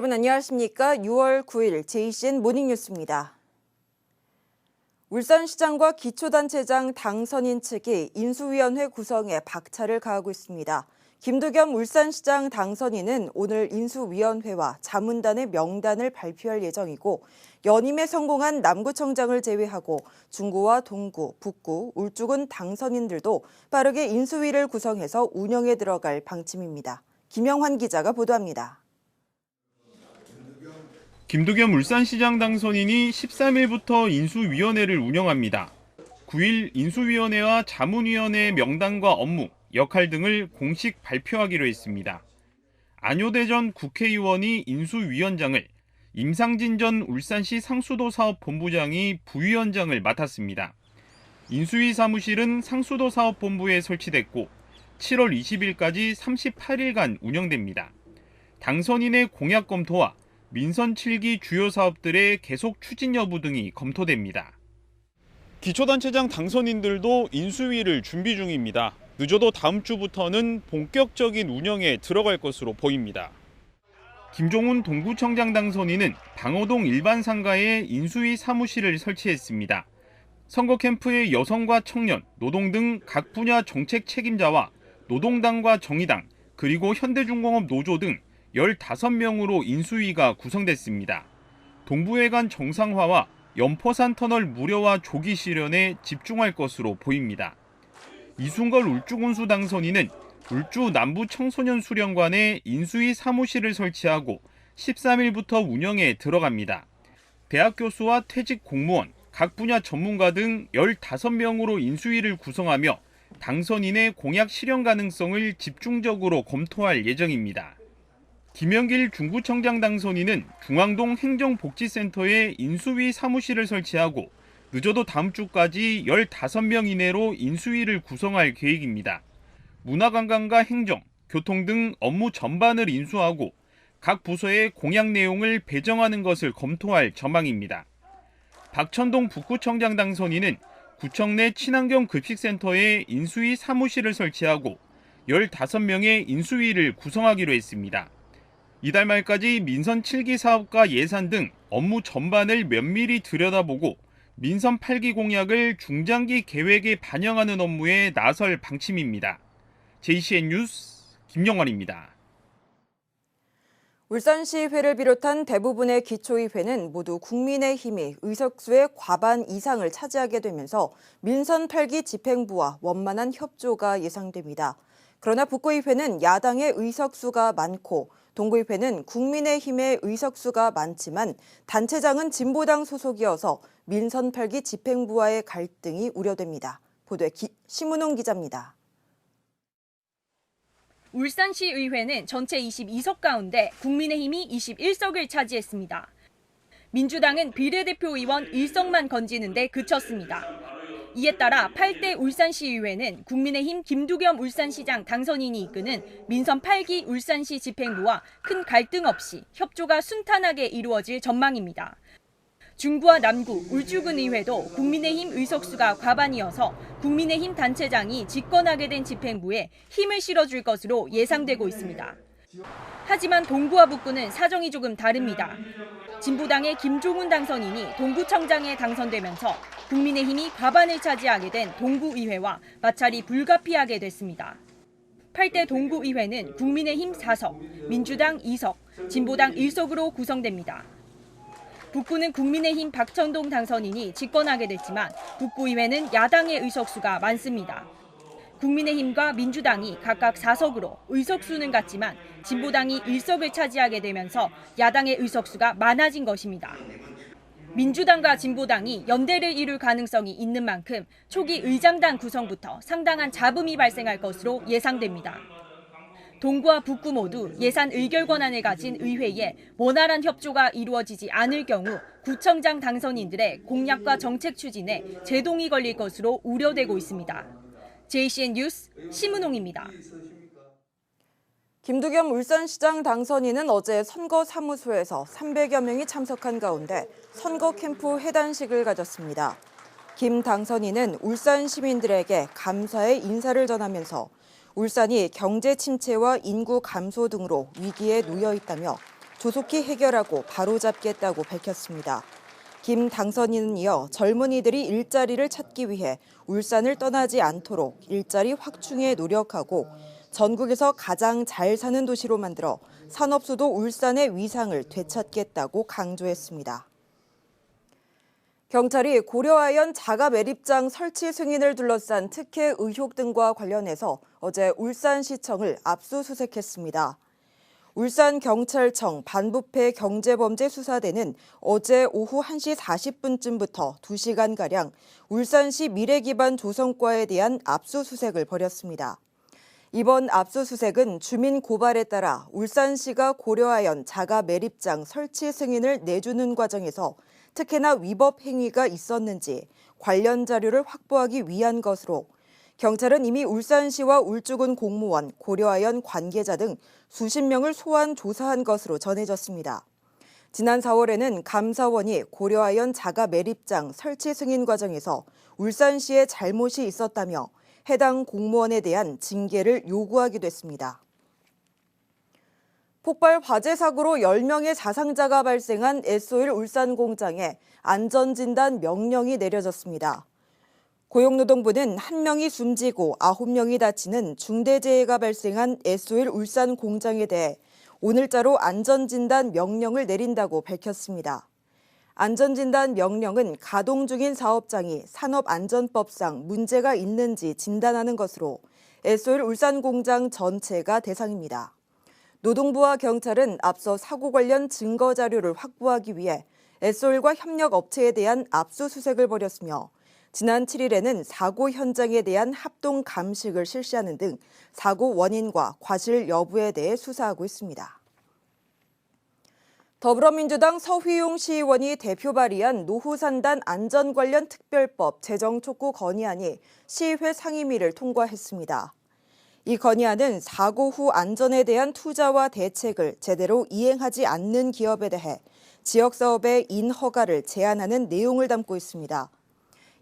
여러분 안녕하십니까? 6월 9일 JCN 모닝뉴스입니다. 울산시장과 기초단체장 당선인 측이 인수위원회 구성에 박차를 가하고 있습니다. 김두겸 울산시장 당선인은 오늘 인수위원회와 자문단의 명단을 발표할 예정이고 연임에 성공한 남구청장을 제외하고 중구와 동구, 북구, 울주군 당선인들도 빠르게 인수위를 구성해서 운영에 들어갈 방침입니다. 김영환 기자가 보도합니다. 김두겸 울산시장 당선인이 13일부터 인수위원회를 운영합니다. 9일 인수위원회와 자문위원회 명단과 업무, 역할 등을 공식 발표하기로 했습니다. 안효대 전 국회의원이 인수위원장을, 임상진 전 울산시 상수도 사업 본부장이 부위원장을 맡았습니다. 인수위 사무실은 상수도 사업 본부에 설치됐고 7월 20일까지 38일간 운영됩니다. 당선인의 공약 검토와 민선 7기 주요 사업들의 계속 추진 여부 등이 검토됩니다. 기초단체장 당선인들도 인수위를 준비 중입니다. 늦어도 다음 주부터는 본격적인 운영에 들어갈 것으로 보입니다. 김종훈 동구청장 당선인은 방호동 일반 상가에 인수위 사무실을 설치했습니다. 선거 캠프의 여성과 청년, 노동 등 각 분야 정책 책임자와 노동당과 정의당, 그리고 현대중공업 노조 등 15명으로 인수위가 구성됐습니다. 동부해관 정상화와 연포산 터널 무료화 조기 실현에 집중할 것으로 보입니다. 이순걸 울주군수 당선인은 울주 남부 청소년 수련관에 인수위 사무실을 설치하고 13일부터 운영에 들어갑니다. 대학 교수와 퇴직 공무원, 각 분야 전문가 등 15명으로 인수위를 구성하며 당선인의 공약 실현 가능성을 집중적으로 검토할 예정입니다. 김영길 중구청장 당선인은 중앙동 행정복지센터에 인수위 사무실을 설치하고 늦어도 다음 주까지 15명 이내로 인수위를 구성할 계획입니다. 문화관광과 행정, 교통 등 업무 전반을 인수하고 각 부서의 공약 내용을 배정하는 것을 검토할 전망입니다. 박천동 북구청장 당선인은 구청 내 친환경 급식센터에 인수위 사무실을 설치하고 15명의 인수위를 구성하기로 했습니다. 이달 말까지 민선 7기 사업과 예산 등 업무 전반을 면밀히 들여다보고 민선 8기 공약을 중장기 계획에 반영하는 업무에 나설 방침입니다. JCN 뉴스 김영환입니다. 울산시의회를 비롯한 대부분의 기초의회는 모두 국민의힘이 의석수의 과반 이상을 차지하게 되면서 민선 8기 집행부와 원만한 협조가 예상됩니다. 그러나 북구의회는 야당의 의석수가 많고 동구의회는 국민의힘의 의석수가 많지만 단체장은 진보당 소속이어서 민선 8기 집행부와의 갈등이 우려됩니다. 보도에 기, 심은홍 기자입니다. 울산시 의회는 전체 22석 가운데 국민의힘이 21석을 차지했습니다. 민주당은 비례대표 의원 1석만 건지는데 그쳤습니다. 이에 따라 8대 울산시의회는 국민의힘 김두겸 울산시장 당선인이 이끄는 민선 8기 울산시 집행부와 큰 갈등 없이 협조가 순탄하게 이루어질 전망입니다. 중부와 남구, 울주군 의회도 국민의힘 의석수가 과반이어서 국민의힘 단체장이 집권하게 된 집행부에 힘을 실어줄 것으로 예상되고 있습니다. 하지만 동구와 북구는 사정이 조금 다릅니다. 진보당의 김종훈 당선인이 동구청장에 당선되면서 국민의힘이 과반을 차지하게 된 동구의회와 마찰이 불가피하게 됐습니다. 8대 동구의회는 국민의힘 4석, 민주당 2석, 진보당 1석으로 구성됩니다. 북구는 국민의힘 박천동 당선인이 집권하게 됐지만 북구의회는 야당의 의석수가 많습니다. 국민의힘과 민주당이 각각 4석으로 의석수는 같지만 진보당이 1석을 차지하게 되면서 야당의 의석수가 많아진 것입니다. 민주당과 진보당이 연대를 이룰 가능성이 있는 만큼 초기 의장단 구성부터 상당한 잡음이 발생할 것으로 예상됩니다. 동구와 북구 모두 예산 의결 권한을 가진 의회에 원활한 협조가 이루어지지 않을 경우 구청장 당선인들의 공약과 정책 추진에 제동이 걸릴 것으로 우려되고 있습니다. JCN 뉴스 심은홍입니다. 김두겸 울산시장 당선인은 어제 선거 사무소에서 300여 명이 참석한 가운데 선거 캠프 회단식을 가졌습니다. 김 당선인은 울산 시민들에게 감사의 인사를 전하면서 울산이 경제 침체와 인구 감소 등으로 위기에 놓여 있다며 조속히 해결하고 바로잡겠다고 밝혔습니다. 김 당선인은 이어 젊은이들이 일자리를 찾기 위해 울산을 떠나지 않도록 일자리 확충에 노력하고 전국에서 가장 잘 사는 도시로 만들어 산업수도 울산의 위상을 되찾겠다고 강조했습니다. 경찰이 고려아연 자가 매립장 설치 승인을 둘러싼 특혜 의혹 등과 관련해서 어제 울산시청을 압수수색했습니다. 울산경찰청 반부패 경제범죄수사대는 어제 오후 1시 40분쯤부터 2시간가량 울산시 미래기반 조성과에 대한 압수수색을 벌였습니다. 이번 압수수색은 주민 고발에 따라 울산시가 고려하연 자가 매립장 설치 승인을 내주는 과정에서 특혜나 위법 행위가 있었는지 관련 자료를 확보하기 위한 것으로 경찰은 이미 울산시와 울주군 공무원, 고려하연 관계자 등 수십 명을 소환 조사한 것으로 전해졌습니다. 지난 4월에는 감사원이 고려하연 자가 매립장 설치 승인 과정에서 울산시의 잘못이 있었다며 해당 공무원에 대한 징계를 요구하기도 했습니다. 폭발 화재 사고로 10명의 사상자가 발생한 에소일 울산 공장에 안전진단 명령이 내려졌습니다. 고용노동부는 한 명이 숨지고 아홉 명이 다치는 중대재해가 발생한 에소일 울산 공장에 대해 오늘자로 안전진단 명령을 내린다고 밝혔습니다. 안전진단 명령은 가동 중인 사업장이 산업안전법상 문제가 있는지 진단하는 것으로 에소일 울산 공장 전체가 대상입니다. 노동부와 경찰은 앞서 사고 관련 증거 자료를 확보하기 위해 에솔과 협력 업체에 대한 압수수색을 벌였으며 지난 7일에는 사고 현장에 대한 합동 감식을 실시하는 등 사고 원인과 과실 여부에 대해 수사하고 있습니다. 더불어민주당 서휘용 시의원이 대표 발의한 노후산단 안전 관련 특별법 제정 촉구 건의안이 시의회 상임위를 통과했습니다. 이 건의안은 사고 후 안전에 대한 투자와 대책을 제대로 이행하지 않는 기업에 대해 지역 사업의 인허가를 제한하는 내용을 담고 있습니다.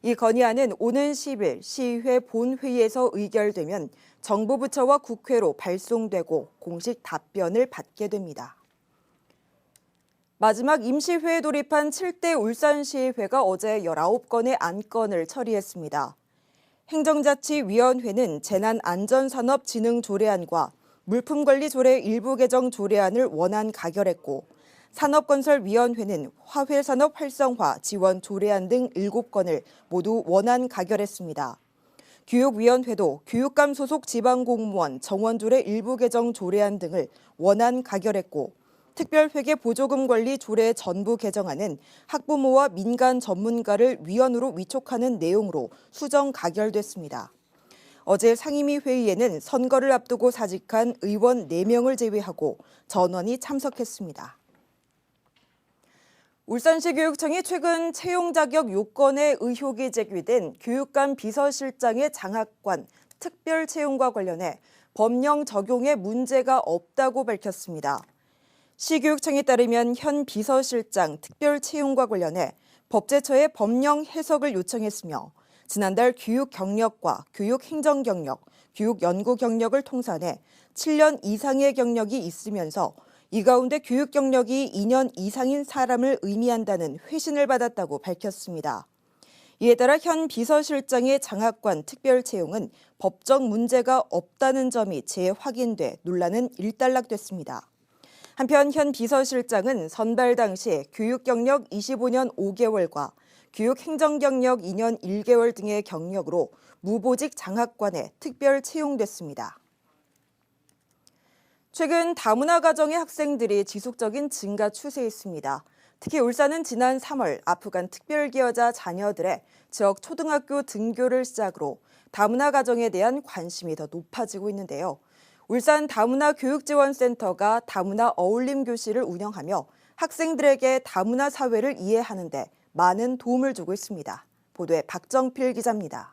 이 건의안은 오는 10일 시의회 본회의에서 의결되면 정부 부처와 국회로 발송되고 공식 답변을 받게 됩니다. 마지막 임시회에 돌입한 7대 울산시의회가 어제 19건의 안건을 처리했습니다. 행정자치위원회는 재난안전산업진흥조례안과 물품관리조례 일부 개정 조례안을 원안 가결했고 산업건설위원회는 화훼산업 활성화 지원 조례안 등 7건을 모두 원안 가결했습니다. 교육위원회도 교육감 소속 지방공무원 정원조례 일부 개정 조례안 등을 원안 가결했고 특별회계 보조금 관리 조례 전부 개정안은 학부모와 민간 전문가를 위원으로 위촉하는 내용으로 수정 가결됐습니다. 어제 상임위 회의에는 선거를 앞두고 사직한 의원 4명을 제외하고 전원이 참석했습니다. 울산시 교육청이 최근 채용 자격 요건에 의혹이 제기된 교육감 비서실장의 장학관 특별 채용과 관련해 법령 적용에 문제가 없다고 밝혔습니다. 시교육청에 따르면 현 비서실장 특별 채용과 관련해 법제처에 법령 해석을 요청했으며 지난달 교육 경력과 교육 행정 경력, 교육 연구 경력을 통산해 7년 이상의 경력이 있으면서 이 가운데 교육 경력이 2년 이상인 사람을 의미한다는 회신을 받았다고 밝혔습니다. 이에 따라 현 비서실장의 장학관 특별 채용은 법적 문제가 없다는 점이 재확인돼 논란은 일단락됐습니다. 한편 현 비서실장은 선발 당시 교육 경력 25년 5개월과 교육 행정 경력 2년 1개월 등의 경력으로 무보직 장학관에 특별 채용됐습니다. 최근 다문화 가정의 학생들이 지속적인 증가 추세에 있습니다. 특히 울산은 지난 3월 아프간 특별기여자 자녀들의 지역 초등학교 등교를 시작으로 다문화 가정에 대한 관심이 더 높아지고 있는데요. 울산 다문화 교육지원센터가 다문화 어울림 교실을 운영하며 학생들에게 다문화 사회를 이해하는 데 많은 도움을 주고 있습니다. 보도에 박정필 기자입니다.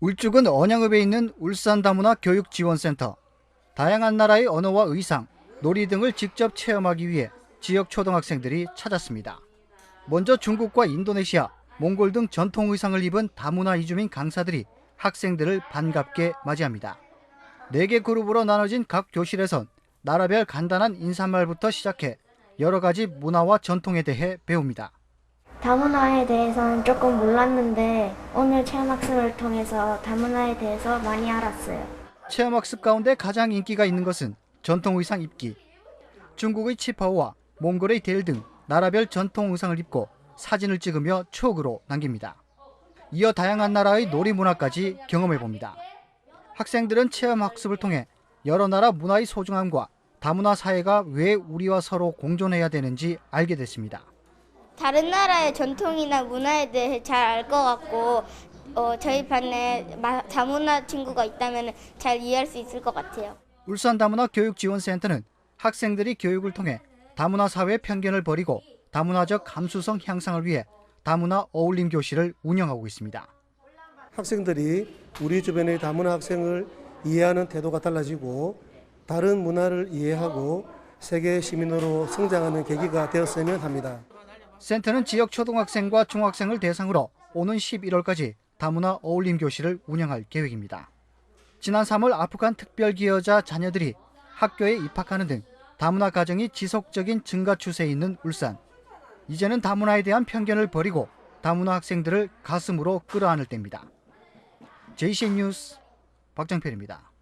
울주군 언양읍에 있는 울산 다문화 교육지원센터. 다양한 나라의 언어와 의상, 놀이 등을 직접 체험하기 위해 지역 초등학생들이 찾았습니다. 먼저 중국과 인도네시아, 몽골 등 전통 의상을 입은 다문화 이주민 강사들이 학생들을 반갑게 맞이합니다. 4개 그룹으로 나눠진 각 교실에선 나라별 간단한 인사말부터 시작해 여러 가지 문화와 전통에 대해 배웁니다. 다문화에 대해서는 조금 몰랐는데 오늘 체험학습을 통해서 다문화에 대해서 많이 알았어요. 체험학습 가운데 가장 인기가 있는 것은 전통 의상 입기. 중국의 치파오와 몽골의 델 등 나라별 전통 의상을 입고 사진을 찍으며 추억으로 남깁니다. 이어 다양한 나라의 놀이 문화까지 경험해 봅니다. 학생들은 체험 학습을 통해 여러 나라 문화의 소중함과 다문화 사회가 왜 우리와 서로 공존해야 되는지 알게 됐습니다. 다른 나라의 전통이나 문화에 대해 잘 알 것 같고 어, 저희 반에 마- 다문화 친구가 있다면 잘 이해할 수 있을 것 같아요. 울산 다문화 교육지원센터는 학생들이 교육을 통해 다문화 사회 편견을 버리고 다문화적 감수성 향상을 위해 다문화 어울림 교실을 운영하고 있습니다. 학생들이 우리 주변의 다문화 학생을 이해하는 태도가 달라지고 다른 문화를 이해하고 세계 시민으로 성장하는 계기가 되었으면 합니다. 센터는 지역 초등학생과 중학생을 대상으로 오는 11월까지 다문화 어울림 교실을 운영할 계획입니다. 지난 3월 아프간 특별기여자 자녀들이 학교에 입학하는 등 다문화 가정이 지속적인 증가 추세에 있는 울산. 이제는 다문화에 대한 편견을 버리고 다문화 학생들을 가슴으로 끌어안을 때입니다. JCN 뉴스 박정필입니다.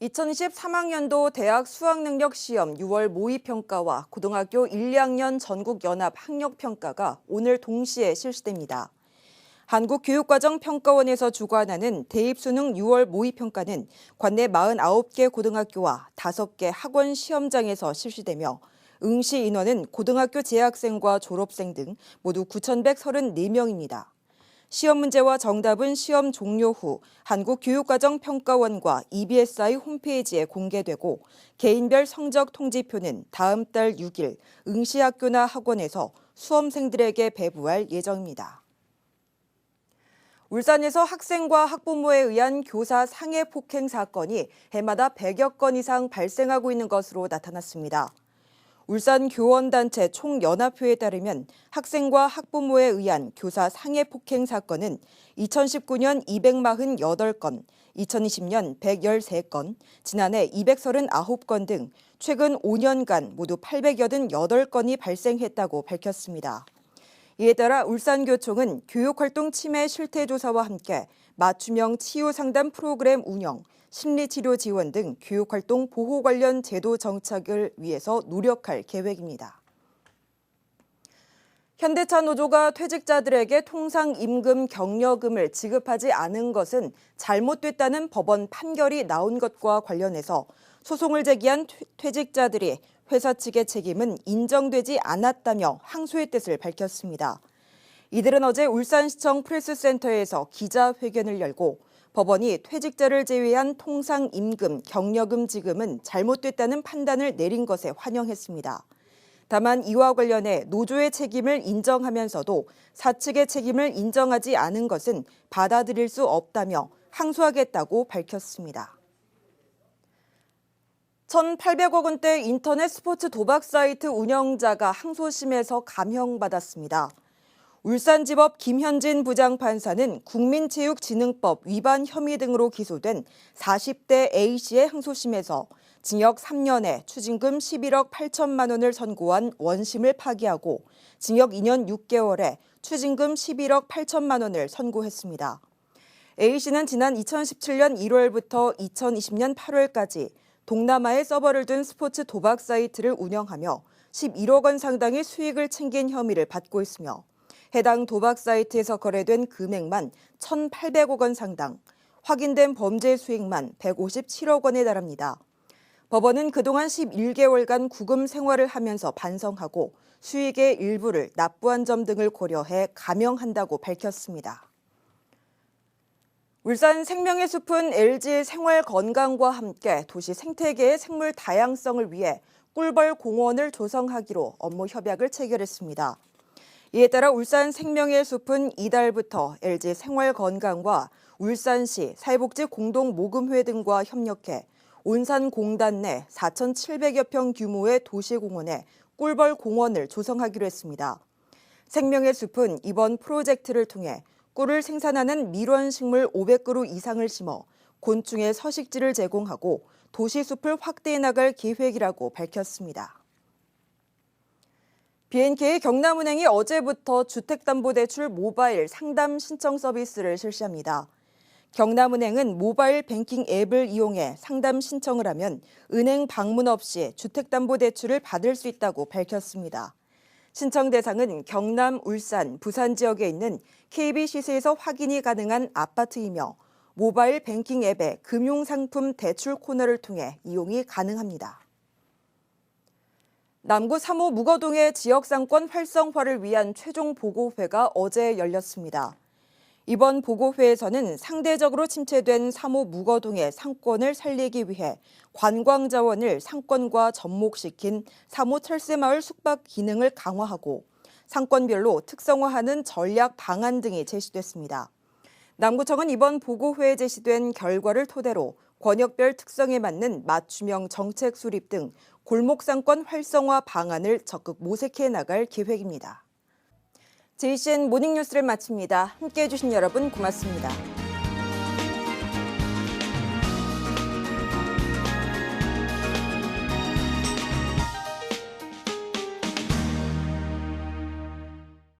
2023학년도 대학 수학능력 시험 6월 모의평가와 고등학교 1, 2학년 전국연합 학력평가가 오늘 동시에 실시됩니다. 한국교육과정평가원에서 주관하는 대입수능 6월 모의평가는 관내 49개 고등학교와 5개 학원 시험장에서 실시되며 응시 인원은 고등학교 재학생과 졸업생 등 모두 9,134명입니다. 시험 문제와 정답은 시험 종료 후 한국교육과정평가원과 EBSI 홈페이지에 공개되고 개인별 성적 통지표는 다음 달 6일 응시학교나 학원에서 수험생들에게 배부할 예정입니다. 울산에서 학생과 학부모에 의한 교사 상해 폭행 사건이 해마다 100여 건 이상 발생하고 있는 것으로 나타났습니다. 울산 교원단체 총연합회에 따르면 학생과 학부모에 의한 교사 상해 폭행 사건은 2019년 248건, 2020년 113건, 지난해 239건 등 최근 5년간 모두 888건이 발생했다고 밝혔습니다. 이에 따라 울산교총은 교육활동 침해 실태 조사와 함께 맞춤형 치유 상담 프로그램 운영, 심리치료 지원 등 교육활동 보호 관련 제도 정착을 위해서 노력할 계획입니다. 현대차 노조가 퇴직자들에게 통상 임금 격려금을 지급하지 않은 것은 잘못됐다는 법원 판결이 나온 것과 관련해서 소송을 제기한 퇴직자들이 회사 측의 책임은 인정되지 않았다며 항소의 뜻을 밝혔습니다. 이들은 어제 울산시청 프레스센터에서 기자회견을 열고 법원이 퇴직자를 제외한 통상 임금, 격려금 지급은 잘못됐다는 판단을 내린 것에 환영했습니다. 다만 이와 관련해 노조의 책임을 인정하면서도 사측의 책임을 인정하지 않은 것은 받아들일 수 없다며 항소하겠다고 밝혔습니다. 1,800억 원대 인터넷 스포츠 도박 사이트 운영자가 항소심에서 감형받았습니다. 울산지법 김현진 부장판사는 국민체육진흥법 위반 혐의 등으로 기소된 40대 A씨의 항소심에서 징역 3년에 추징금 11억 8천만 원을 선고한 원심을 파기하고 징역 2년 6개월에 추징금 11억 8천만 원을 선고했습니다. A씨는 지난 2017년 1월부터 2020년 8월까지 동남아에 서버를 둔 스포츠 도박 사이트를 운영하며 11억 원 상당의 수익을 챙긴 혐의를 받고 있으며 해당 도박 사이트에서 거래된 금액만 1,800억 원 상당, 확인된 범죄 수익만 157억 원에 달합니다. 법원은 그동안 11개월간 구금 생활을 하면서 반성하고 수익의 일부를 납부한 점 등을 고려해 감형한다고 밝혔습니다. 울산 생명의 숲은 LG 생활 건강과 함께 도시 생태계의 생물 다양성을 위해 꿀벌 공원을 조성하기로 업무 협약을 체결했습니다. 이에 따라 울산 생명의 숲은 이달부터 LG 생활 건강과 울산시 사회복지 공동 모금회 등과 협력해 온산 공단 내 4,700여 평 규모의 도시공원에 꿀벌 공원을 조성하기로 했습니다. 생명의 숲은 이번 프로젝트를 통해 꿀을 생산하는 밀원식물 500그루 이상을 심어 곤충의 서식지를 제공하고 도시숲을 확대해 나갈 계획이라고 밝혔습니다. BNK 경남은행이 어제부터 주택담보대출 모바일 상담 신청 서비스를 실시합니다. 경남은행은 모바일 뱅킹 앱을 이용해 상담 신청을 하면 은행 방문 없이 주택담보대출을 받을 수 있다고 밝혔습니다. 신청 대상은 경남, 울산, 부산 지역에 있는 KB시세에서 확인이 가능한 아파트이며 모바일 뱅킹 앱의 금융상품 대출 코너를 통해 이용이 가능합니다. 남구 3호 무거동의 지역상권 활성화를 위한 최종 보고회가 어제 열렸습니다. 이번 보고회에서는 상대적으로 침체된 3호 무거동의 상권을 살리기 위해 관광 자원을 상권과 접목시킨 3호 철새마을 숙박 기능을 강화하고 상권별로 특성화하는 전략 방안 등이 제시됐습니다. 남구청은 이번 보고회에 제시된 결과를 토대로 권역별 특성에 맞는 맞춤형 정책 수립 등 골목상권 활성화 방안을 적극 모색해 나갈 계획입니다. JCN 모닝뉴스를 마칩니다. 함께해 주신 여러분 고맙습니다.